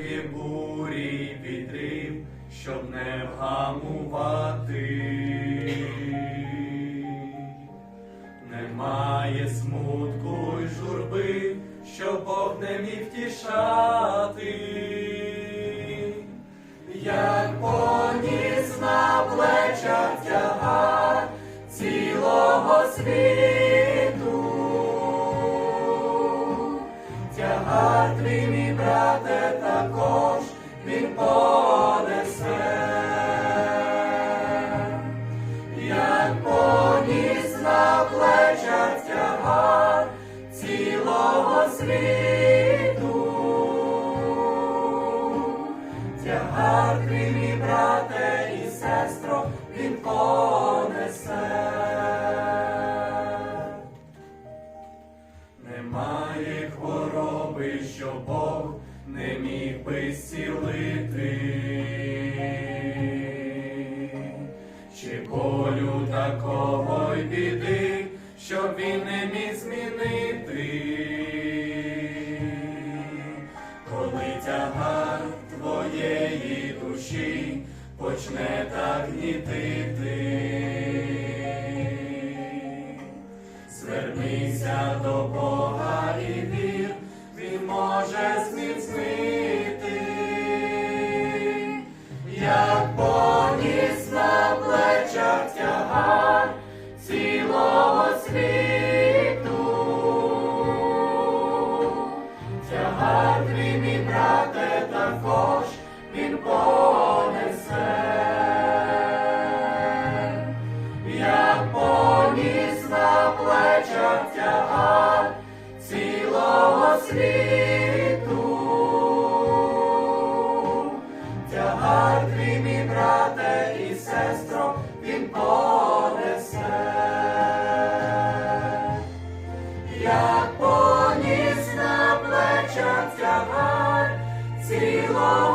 Немає бурі вітрів, щоб не вгамувати. Немає смутку й журби, що Бог не міг втішати. Як поніс на плечах тягар цілого світу. Твій, мій брате, світу. Тягар твій, мій брате і сестро, він понесе. Немає хвороби, що Бог не міг би зцілити. Чи болю такого й біди, щоб він не міг змінити. Душі почне так гнітити. Звернися до Бога і вір, Він може зміцнити, як поніс на плечах тягар цілого світу. Тягар твій, мій брате, також тягар цілого світу. Тягар твій, мій брате і сестро, він понесе. Як поніс на плечах тягар цілого